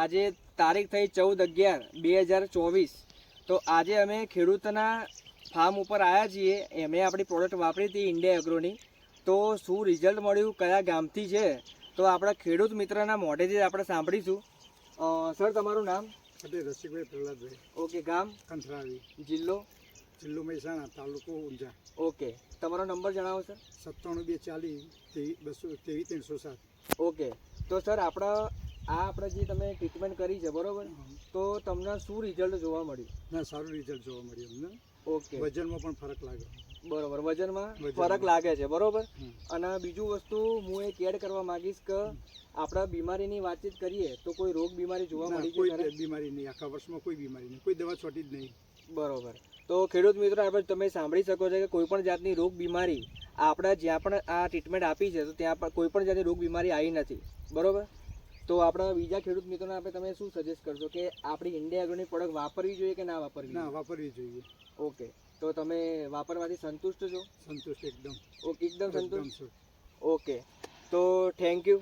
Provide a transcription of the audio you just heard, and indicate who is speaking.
Speaker 1: આજે તારીખ થઈ ચૌદ અગિયાર બે હજાર ચોવીસ. તો આજે અમે ખેડૂતના ફાર્મ ઉપર આવ્યા છીએ. એમણે આપણી પ્રોડક્ટ વાપરી હતી ઇન્ડિયા એગ્રોની તો શું રિઝલ્ટ મળ્યું? કયા ગામથી છે? તો આપણા ખેડૂત મિત્રના મોઢેથી આપણે સાંભળીશું. સર તમારું નામ?
Speaker 2: રસિકભાઈ પ્રહલાદભાઈ.
Speaker 1: ઓકે ગામ?
Speaker 2: કંથરાવી.
Speaker 1: જિલ્લો?
Speaker 2: જિલ્લો મહેસાણા તાલુકો ઊંઝા.
Speaker 1: ઓકે. તમારો નંબર જણાવો સર
Speaker 2: સત્તાણું બે ચાલીસ બસો તેવી ત્રણસો સાત.
Speaker 1: ઓકે. તો સર આપણા આ આપણે જે તમે ટ્રીટમેન્ટ કરી છે બરોબર? તો તમને શું રિઝલ્ટ જોવા મળ્યું?
Speaker 2: ના સારું રિઝલ્ટ જોવા મળ્યું અમને.
Speaker 1: ઓકે.
Speaker 2: વજનમાં પણ ફરક લાગ્યો
Speaker 1: બરોબર વજનમાં. ફરક લાગે છે બરોબર? અને બીજું વસ્તુ હું એક એડ કરવા માંગીશ કે આપણે બીમારીની વાતચીત કરીએ તો કોઈ રોગ બીમારી જોવા મળી
Speaker 2: કોઈ બીમારી નહીં આખા વર્ષમાં કોઈ બીમારી નહીં કોઈ દવા છોટી જ નહીં.
Speaker 1: બરોબર. તો ખેડૂત મિત્રો આપણે તમે સાંભળી શકો છો કે કોઈ પણ જાતની રોગ બીમારી આપણે જ્યાં પણ આ ટ્રીટમેન્ટ આપી છે તો ત્યાં પણ કોઈ પણ જાતની રોગ બીમારી આવી નથી. બરોબર? તો આપણા બીજા ખેડૂત મિત્રોને આપણે તમે શું સજેસ્ટ કરશો કે આપણી ઇન્ડિયા એગ્રોની પ્રોડક્ટ વાપરવી જોઈએ કે ના વાપરવી
Speaker 2: ના વાપરવી જોઈએ.
Speaker 1: ઓકે તો તમે વાપરવાથી સંતુષ્ટ છો?
Speaker 2: સંતુષ્ટ એકદમ.
Speaker 1: ઓકે એકદમ સંતુષ્ટ? ઓકે તો થેન્ક યુ